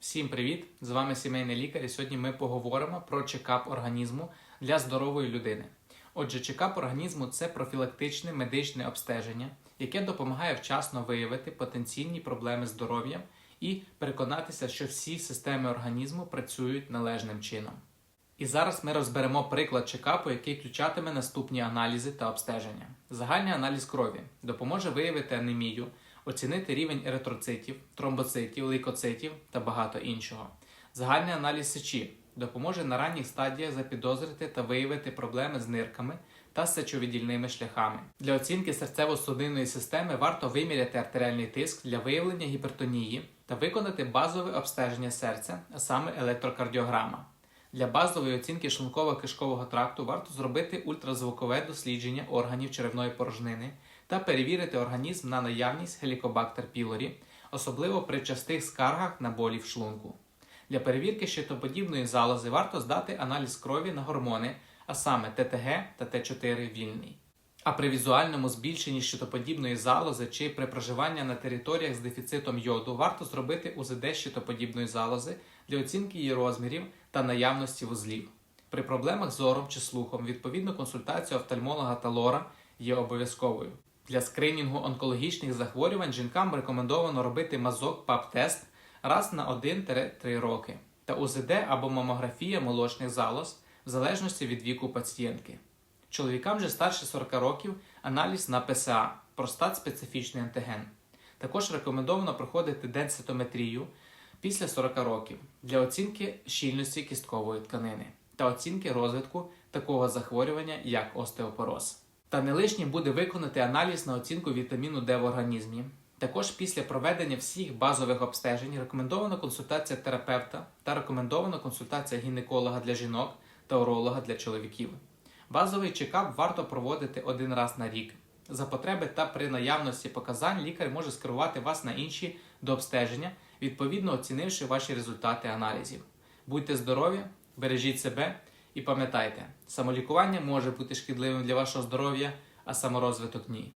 Всім привіт! З вами сімейний лікар. І сьогодні ми поговоримо про чекап організму для здорової людини. Отже, чекап організму це профілактичне медичне обстеження, яке допомагає вчасно виявити потенційні проблеми з здоров'ям і переконатися, що всі системи організму працюють належним чином. І зараз ми розберемо приклад чекапу, який включатиме наступні аналізи та обстеження. Загальний аналіз крові допоможе виявити анемію, оцінити рівень еритроцитів, тромбоцитів, лейкоцитів та багато іншого. Загальний аналіз сечі допоможе на ранніх стадіях запідозрити та виявити проблеми з нирками та сечовидільними шляхами. Для оцінки серцево-судинної системи варто виміряти артеріальний тиск для виявлення гіпертонії та виконати базове обстеження серця, а саме електрокардіограма. Для базової оцінки шлунково-кишкового тракту варто зробити ультразвукове дослідження органів черевної порожнини та перевірити організм на наявність Helicobacter pylori, особливо при частих скаргах на болі в шлунку. Для перевірки щитоподібної залози варто здати аналіз крові на гормони, а саме ТТГ та Т4 вільний. А при візуальному збільшенні щитоподібної залози чи при проживанні на територіях з дефіцитом йоду варто зробити УЗД щитоподібної залози для оцінки її розмірів та наявності вузлів. При проблемах з зором чи слухом відповідно консультація офтальмолога та лора є обов'язковою. Для скринінгу онкологічних захворювань жінкам рекомендовано робити мазок ПАП-тест раз на 1-3 роки та УЗД або мамографія молочних залоз в залежності від віку пацієнтки. Чоловікам же старше 40 років аналіз на ПСА простат специфічний антиген. Також рекомендовано проходити денситометрію після 40 років для оцінки щільності кісткової тканини та оцінки розвитку такого захворювання, як остеопороз. Та не лишнім буде виконати аналіз на оцінку вітаміну Д в організмі. Також після проведення всіх базових обстежень рекомендована консультація терапевта та рекомендована консультація гінеколога для жінок та уролога для чоловіків. Базовий чекап варто проводити один раз на рік. За потреби та при наявності показань лікар може скерувати вас на інші до обстеження, відповідно оцінивши ваші результати аналізів. Будьте здорові, бережіть себе і пам'ятайте, самолікування може бути шкідливим для вашого здоров'я, а саморозвиток ні.